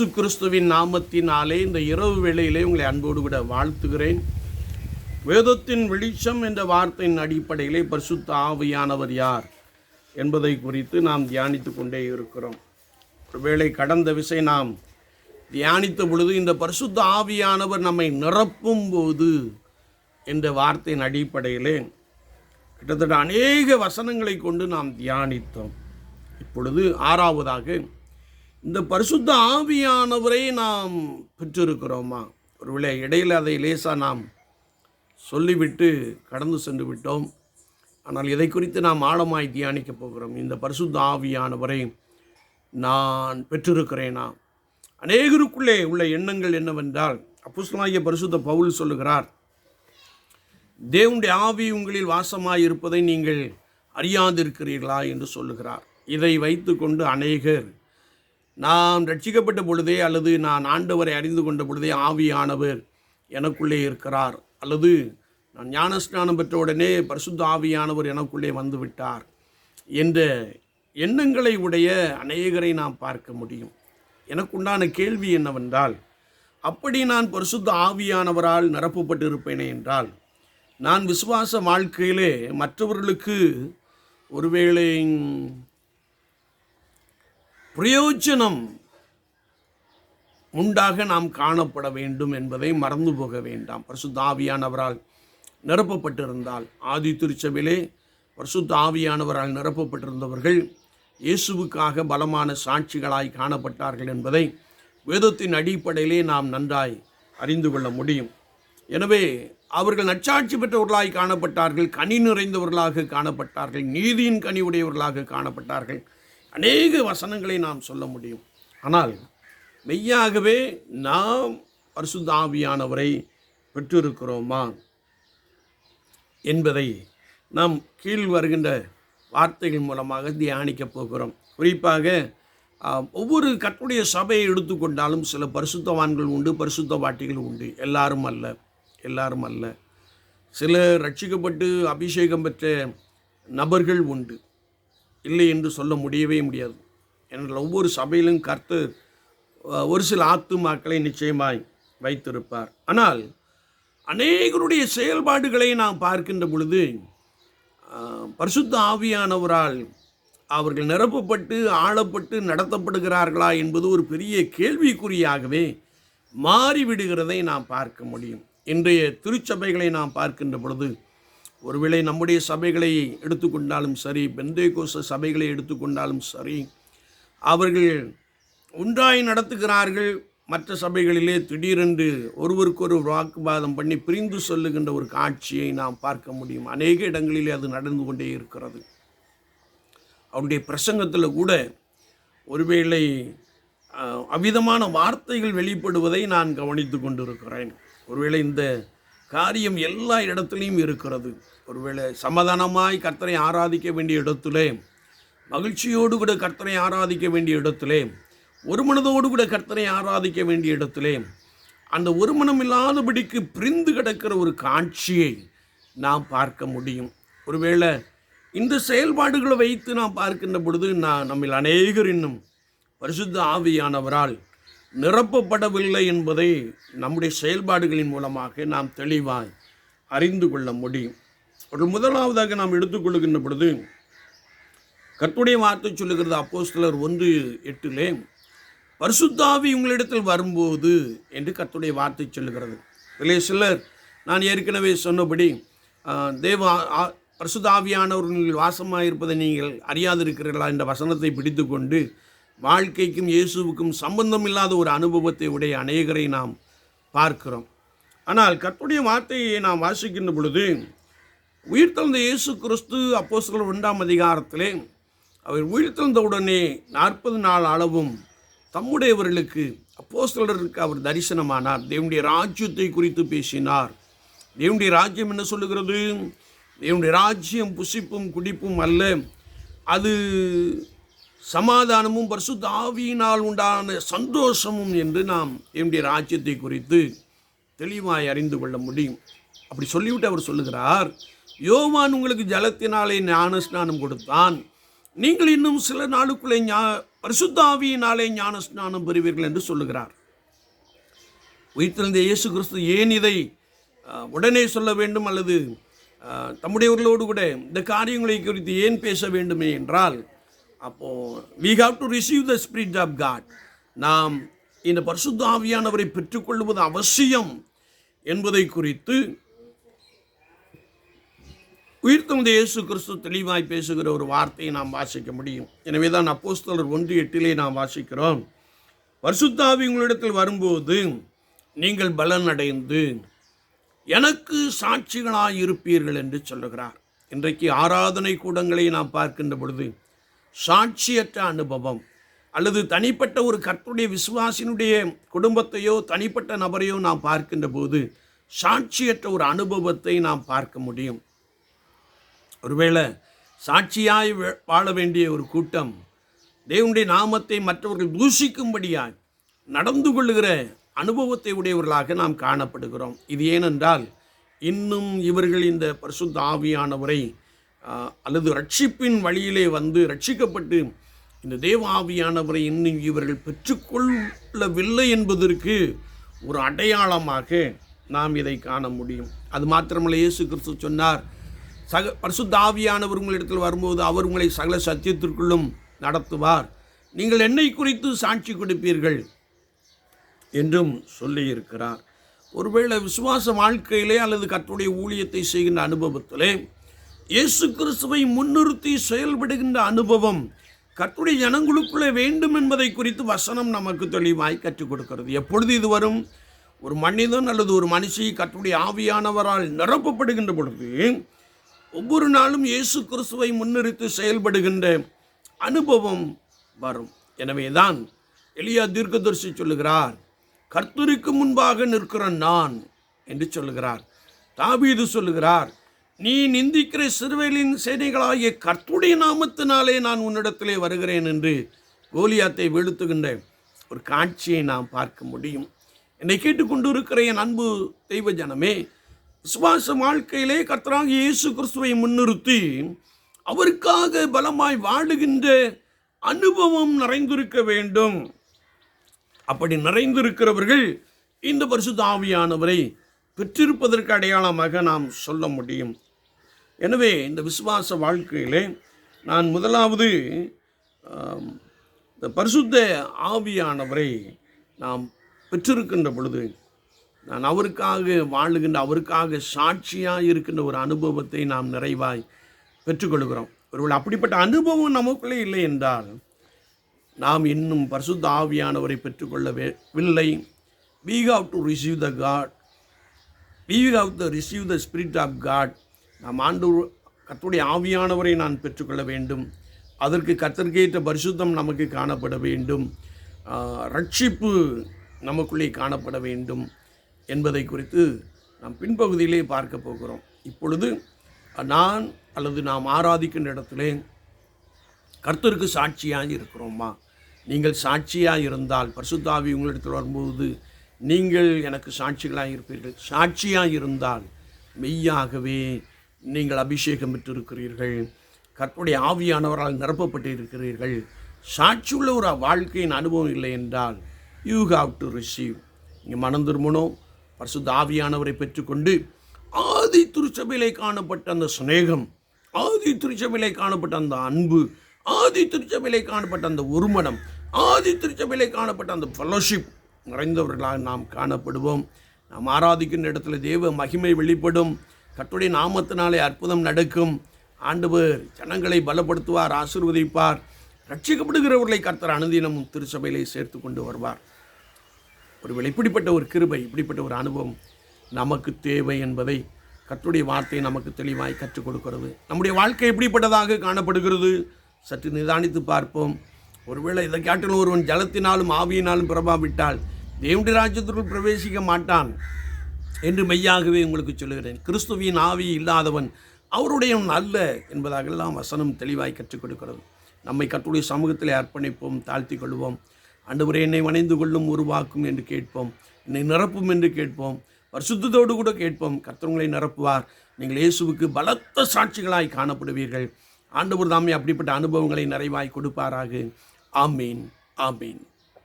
இயேசு கிறிஸ்துவின் நாமத்தினாலே இந்த இரவு வேளையிலே உங்களை அன்போடு கூட வாழ்த்துகிறேன். வேதத்தின் வெளிச்சம் என்ற வார்த்தையின் அடிப்படையிலே பரிசுத்த ஆவியானவர் யார் என்பதை குறித்து நாம் தியானித்து கொண்டே இருக்கிறோம். ஒருவேளை கடந்த விசை நாம் தியானித்த பொழுது இந்த பரிசுத்த ஆவியானவர் நம்மை நிரப்பும் போது என்ற வார்த்தையின் அடிப்படையிலே கிட்டத்தட்ட அநேக வசனங்களை கொண்டு நாம் தியானித்தோம். இப்பொழுது ஆறாவதாக இந்த பரிசுத்த ஆவியானவரை நாம் பெற்றிருக்கிறோமா? ஒருவேளை இடையில் அதை லேசாக நாம் சொல்லிவிட்டு கடந்து சென்று விட்டோம். ஆனால் இதை குறித்து நாம் ஆழமாய் தியானிக்கப் போகிறோம். இந்த பரிசுத்த ஆவியானவரை நான் பெற்றிருக்கிறேனா? அநேகருக்குள்ளே உள்ள எண்ணங்கள் என்னவென்றால் அப்புஸ்லாகிய பரிசுத்த பவுல் சொல்லுகிறார் தேவனுடைய ஆவி உங்களில் வாசமாக இருப்பதை நீங்கள் அறியாதிருக்கிறீர்களா? என்று சொல்லுகிறார். இதை வைத்துக்கொண்டு அநேகர் நாம் ரட்சிக்கப்பட்ட பொழுதே அல்லது நான் ஆண்டவரை அறிந்து கொண்ட பொழுதே ஆவியானவர் எனக்குள்ளே இருக்கிறார். அல்லது நான் ஞானஸ்நானம் பெற்ற உடனே பரிசுத்த ஆவியானவர் எனக்குள்ளே வந்து விட்டார் என்ற எண்ணங்களை உடைய அநேகரை நாம் பார்க்க முடியும். எனக்குண்டான கேள்வி என்னவென்றால் அப்படி நான் பரிசுத்த ஆவியானவரால் நிரப்பப்பட்டிருப்பேனே என்றால் நான் விசுவாச வாழ்க்கையிலே மற்றவர்களுக்கு ஒருவேளை பிரயோஜனம் உண்டாக நாம் காணப்பட வேண்டும் என்பதை மறந்து போக வேண்டாம். பரிசுத்த ஆவியானவரால் நிரப்பப்பட்டிருந்தால் ஆதி திருச்சபையிலே பரிசுத்த ஆவியானவரால் நிரப்பப்பட்டிருந்தவர்கள் இயேசுவுக்காக பலமான சாட்சிகளாய் காணப்பட்டார்கள் என்பதை வேதத்தின் அடிப்படையிலே நாம் நன்றாய் அறிந்து கொள்ள முடியும். எனவே அவர்கள் நற்சாட்சி பெற்றவர்களாய் காணப்பட்டார்கள் கனி நிறைந்தவர்களாக காணப்பட்டார்கள் நீதியின் கனி உடையவர்களாக காணப்பட்டார்கள். அநேக வசனங்களை நாம் சொல்ல முடியும். ஆனால் மெய்யாகவே நாம் பரிசுத்த ஆவியானவரை பெற்றிருக்கிறோமா என்பதை நாம் கீழ் வருகின்ற வார்த்தைகள் மூலமாக தியானிக்கப் போகிறோம். குறிப்பாக ஒவ்வொரு கட்டுடைய சபையை எடுத்துக்கொண்டாலும் சில பரிசுத்தவான்கள் உண்டு பரிசுத்த வாட்டிகள் உண்டு. எல்லாரும் அல்ல எல்லாரும் அல்ல. சில ரட்சிக்கப்பட்டு அபிஷேகம் பெற்ற நபர்கள் உண்டு. இல்லை என்று சொல்ல முடியவே முடியாது. ஏனென்றால் ஒவ்வொரு சபையிலும் கர்த்து ஒரு சில ஆத்துமாக்களை நிச்சயமாய் வைத்திருப்பார். ஆனால் அநேகருடைய செயல்பாடுகளை நாம் பார்க்கின்ற பொழுது பரிசுத்த ஆவியானவரால் அவர்கள் நிரப்பப்பட்டு ஆளப்பட்டு நடத்தப்படுகிறார்களா என்பது ஒரு பெரிய கேள்விக்குறியாகவே மாறிவிடுகிறதை நாம் பார்க்க முடியும். இன்றைய திருச்சபைகளை நாம் பார்க்கின்ற பொழுது ஒருவேளை நம்முடைய சபைகளை எடுத்துக்கொண்டாலும் சரி பெந்தேகோச சபைகளை எடுத்துக்கொண்டாலும் சரி அவர்கள் ஒன்றாய் நடத்துகிறார்கள். மற்ற சபைகளிலே திடீரென்று ஒருவருக்கொரு வாக்குவாதம் பண்ணி பிரிந்து சொல்லுகின்ற ஒரு காட்சியை நாம் பார்க்க முடியும். அநேக இடங்களிலே அது நடந்து கொண்டே இருக்கிறது. அவருடைய பிரசங்கத்தில் கூட ஒருவேளை அவ்விதமான வார்த்தைகள் வெளிப்படுவதை நான் கவனித்து கொண்டிருக்கிறேன். ஒருவேளை இந்த காரியம் எல்லா இடத்துலையும் இருக்கிறது. ஒருவேளை சமாதானமாய் கர்த்தரை ஆராதிக்க வேண்டிய இடத்திலே மகிழ்ச்சியோடு கூட கர்த்தரை ஆராதிக்க வேண்டிய இடத்திலே ஒரு மனதோடு கூட கர்த்தரை ஆராதிக்க வேண்டிய இடத்திலே அந்த ஒரு மனம் இல்லாதபடிக்கு பிரிந்து கிடக்கிற ஒரு காட்சியை நாம் பார்க்க முடியும். ஒருவேளை இந்த செயல்பாடுகளை வைத்து நாம் பார்க்கின்ற பொழுது நான் நம்மில் அநேகர் இன்னும் பரிசுத்த ஆவியானவரால் நிரப்பப்படவில்லை என்பதை நம்முடைய செயல்பாடுகளின் மூலமாக நாம் தெளிவாய் அறிந்து கொள்ள முடியும். ஒரு முதலாவதாக நாம் எடுத்துக்கொள்கின்ற பொழுது கர்த்தருடைய வார்த்தை சொல்லுகிறது அப்போஸ்தலர் ஒன்று எட்டிலே பரிசுத்தாவி உங்களிடத்தில் வரும்போது என்று கத்துடைய வார்த்தை சொல்லுகிறது. இதிலே சிலர் நான் ஏற்கனவே சொன்னபடி தேவ ஆ- வாசமாக இருப்பதை நீங்கள் அறியாதிருக்கிறீர்களா? என்ற வசனத்தை பிடித்துக்கொண்டு வாழ்க்கைக்கும் இயேசுவுக்கும் சம்பந்தம் இல்லாத ஒரு அனுபவத்தை உடைய அநேகரை நாம் பார்க்கிறோம். ஆனால் கத்துடைய வார்த்தையை நாம் வாசிக்கின்ற பொழுது உயிர்த்தெழுந்த இயேசு கிறிஸ்து அப்போஸ்தலர் ஒன்றாம் அதிகாரத்திலே அவர் உயிர்த்தெழுந்த உடனே நாற்பது நாள் அளவும் தம்முடையவர்களுக்கு அப்போஸ்தலருக்கு அவர் தரிசனமானார். தேவனுடைய ராஜ்யத்தை குறித்து பேசினார். தேவனுடைய ராஜ்யம் என்ன சொல்லுகிறது? தேவனுடைய ராஜ்யம் புசிப்பும் குடிப்பும் அல்ல. அது சமாதானமும் பரிசுத்த ஆவியினால் உண்டான சந்தோஷமும் என்று நாம் என்னுடைய ராஜ்யத்தை குறித்து தெளிவாய் அறிந்து கொள்ள முடியும். அப்படி சொல்லிவிட்டு அவர் சொல்லுகிறார். யோவான் உங்களுக்கு ஜலத்தினாலே ஞான ஸ்நானம் கொடுத்தான். நீங்கள் இன்னும் சில நாளுக்குள்ளே ஞா பரிசுத்தாவியினாலே ஞானஸ்நானம் ஞான ஸ்நானம் பெறுவீர்கள் என்று சொல்லுகிறார். உயிர்த்தெழுந்த இயேசு கிறிஸ்து ஏன் இதை உடனே சொல்ல வேண்டும் அல்லது தம்முடையவர்களோடு கூட இந்த காரியங்களை குறித்து ஏன் பேச வேண்டுமே என்றால் அப்போது we have to receive the spirit of God நாம் இந்த பரிசுத்த ஆவியானவரை பெற்றுக்கொள்வது அவசியம் என்பதை குறித்து உயிர்த்தெழுந்த இயேசு கிறிஸ்து தெளிவாய் பேசுகிற ஒரு வார்த்தையை நாம் வாசிக்க முடியும். எனவே தான் அப்போஸ்தலர் ஒன்று எட்டிலே நாம் வாசிக்கிறோம். பரிசுத்தாவி உங்களிடத்தில் வரும்போது நீங்கள் பலன் அடைந்து எனக்கு சாட்சிகளாக இருப்பீர்கள் என்று சொல்லுகிறார். இன்றைக்கு ஆராதனை கூடங்களை நாம் பார்க்கின்ற பொழுது சாட்சியற்ற அனுபவம் அல்லது தனிப்பட்ட ஒரு கர்த்துடைய விசுவாசினுடைய குடும்பத்தையோ தனிப்பட்ட நபரையோ நாம் பார்க்கின்ற போது சாட்சியற்ற ஒரு அனுபவத்தை நாம் பார்க்க முடியும். ஒருவேளை சாட்சியாய் வாழ வேண்டிய ஒரு கூட்டம் தேவனுடைய நாமத்தை மற்றவர்கள் தூஷிக்கும்படியாய் நடந்து கொள்ளுகிற அனுபவத்தை உடையவர்களாக நாம் காணப்படுகிறோம். இது ஏனென்றால் இன்னும் இவர்கள் இந்த பரிசுத்த ஆவியானவரை அல்லது ரட்சிப்பின் வழியிலே வந்து ரட்சிக்கப்பட்டு இந்த தேவ ஆவியானவரை இன்னும் இவர்கள் பெற்றுக்கொள்ளவில்லை என்பதற்கு ஒரு அடையாளமாக நாம் இதை காண முடியும். அது மாத்திரமல்ல இயேசு கிறிஸ்து சொன்னார் சக பரிசுத்தாவியானவர் உங்களிடத்தில் வரும்போது அவர் உங்களை சகல சத்தியத்திற்குள்ளும் நடத்துவார். நீங்கள் என்னை குறித்து சாட்சி கொடுப்பீர்கள் என்றும் சொல்லியிருக்கிறார். ஒருவேளை விசுவாச வாழ்க்கையிலே அல்லது கற்றுடைய ஊழியத்தை செய்கின்ற அனுபவத்திலே இயேசு கிறிஸ்துவை முன்னிறுத்தி செயல்படுகின்ற அனுபவம் கற்றுடைய ஜனங்களுக்குள்ளே வேண்டும் என்பதை குறித்து வசனம் நமக்கு தெளிவாய் கற்றுக் கொடுக்கிறது. எப்பொழுது இது வரும்? ஒரு மனிதன் அல்லது ஒரு மனுஷி கற்றுடைய ஆவியானவரால் நிரப்பப்படுகின்ற பொழுது ஒவ்வொரு நாளும் இயேசு கிறிஸ்துவை முன்னிறுத்து செயல்படுகின்ற அனுபவம் வரும். எனவே தான் எளியா தீர்க்கதரிசி சொல்லுகிறார் கர்த்தருக்கு முன்பாக நிற்கிற நான் என்று சொல்லுகிறார். தாபீது சொல்லுகிறார் நீ நிந்திக்கிற சிறுவேலின் சேனைகளாகிய கர்த்துடைய நாமத்தினாலே நான் உன்னிடத்திலே வருகிறேன் என்று கோலியாத்தை வீழ்த்துகின்ற ஒரு காட்சியை நாம் பார்க்க முடியும். என்னை கேட்டுக்கொண்டு இருக்கிற என் அன்பு தெய்வ ஜனமே விசுவாச வாழ்க்கையிலே கர்த்தராக இயேசு கிறிஸ்துவை முன்னிறுத்தி அவருக்காக பலமாய் வாழுகின்ற அனுபவம் நிறைந்திருக்க வேண்டும். அப்படி நிறைந்திருக்கிறவர்கள் இந்த பரிசுத்த ஆவியானவரை பெற்றிருப்பதற்கு அடையாளமாக நாம் சொல்ல முடியும். எனவே இந்த விசுவாச வாழ்க்கையிலே நான் முதலாவது இந்த பரிசுத்த ஆவியானவரை நாம் பெற்றிருக்கின்ற பொழுது நான் அவருக்காக வாழுகின்ற அவருக்காக சாட்சியாக இருக்கின்ற ஒரு அனுபவத்தை நாம் நிறைவாய் பெற்றுக்கொள்கிறோம். ஒருவேளை அப்படிப்பட்ட அனுபவம் நமக்குள்ளே இல்லை என்றால் நாம் இன்னும் பரிசுத்த ஆவியானவரை பெற்றுக்கொள்ளவில்லை we have to receive the God we have the receive the spirit of God நாம் ஆண்டு கத்துடைய ஆவியானவரை நான் பெற்றுக்கொள்ள வேண்டும். அதற்கு கத்தற்கேற்ற பரிசுத்தம் நமக்கு காணப்பட வேண்டும். ரட்சிப்பு நமக்குள்ளே காணப்பட வேண்டும். என்பதை குறித்து நாம் பின்பகுதியிலே பார்க்க போகிறோம். இப்பொழுது நான் அல்லது நாம் ஆராதிக்கின்ற இடத்திலே கர்த்தருக்கு சாட்சியாக இருக்கிறோமா? நீங்கள் சாட்சியாக இருந்தால் பரிசுத்தாவி உங்களிடத்தில் வரும்போது நீங்கள் எனக்கு சாட்சிகளாக இருப்பீர்கள். சாட்சியாக இருந்தால் மெய்யாகவே நீங்கள் அபிஷேகம் பெற்றிருக்கிறீர்கள். கற்புடைய ஆவியானவரால் நிரப்பப்பட்டு இருக்கிறீர்கள் சாட்சியுள்ள ஒரு வாழ்க்கையின் அனுபவம் இல்லை என்றால் யூ ஹாவ் டு ரிசீவ் நீங்கள் மனம் திரும்பணும். பரிசுத்த ஆவியானவரை பெற்றுக்கொண்டு ஆதி திருச்சபையிலே காணப்பட்ட அந்த சிநேகம் ஆதி திருச்சபையிலே காணப்பட்ட அந்த அன்பு ஆதி திருச்சபையிலே காணப்பட்ட அந்த ஒருமனம் ஆதி திருச்சபையிலே காணப்பட்ட அந்த ஃபெலோஷிப் நிறைந்தவர்களாக நாம் காணப்படுவோம். நாம் ஆராதிக்கின்ற இடத்துல தேவ மகிமை வெளிப்படும். கட்டுடைய நாமத்தினாலே அற்புதம் நடக்கும். ஆண்டவர் ஜனங்களை பலப்படுத்துவார் ஆசிர்வதிப்பார். ரட்சிக்கப்படுகிறவர்களை கர்த்தர் அனுதினமும் திருச்சபையிலே சேர்த்து கொண்டு வருவார். ஒருவேளை இப்படிப்பட்ட ஒரு கிருபை இப்படிப்பட்ட ஒரு அனுபவம் நமக்கு தேவை என்பதை கற்றுடைய வார்த்தை நமக்கு தெளிவாய் கற்றுக் கொடுக்கிறது. நம்முடைய வாழ்க்கை எப்படிப்பட்டதாக காணப்படுகிறது? சற்று நிதானித்து பார்ப்போம். ஒருவேளை இதை காட்டிலும் ஒருவன் ஜலத்தினாலும் ஆவியினாலும் பிரபாவிட்டால் தேவனுடைய ராஜ்யத்திற்குள் பிரவேசிக்க மாட்டான் என்று மெய்யாகவே உங்களுக்கு சொல்லுகிறேன். கிறிஸ்துவின் ஆவி இல்லாதவன் அவருடையவன் அல்ல என்பதாகெல்லாம் வசனம் தெளிவாய் கற்றுக் கொடுக்கிறது. நம்மை கற்றுடைய சமூகத்தில் அர்ப்பணிப்போம் தாழ்த்தி கொள்வோம். ஆண்டவரே என்னை வணைந்து கொள்ளும் உருவாக்கும் என்று கேட்போம். என்னை நிரப்பும் என்று கேட்போம். பரிசுத்தோடு கூட கேட்போம். கர்த்தவங்களை நிரப்புவார். நீங்கள் இயேசுவுக்கு பலத்த சாட்சிகளாய் காணப்படுவீர்கள். ஆண்டவர் தாமே அப்படிப்பட்ட அனுபவங்களை நிறைவாய் கொடுப்பாராக. ஆமீன். ஆமீன்.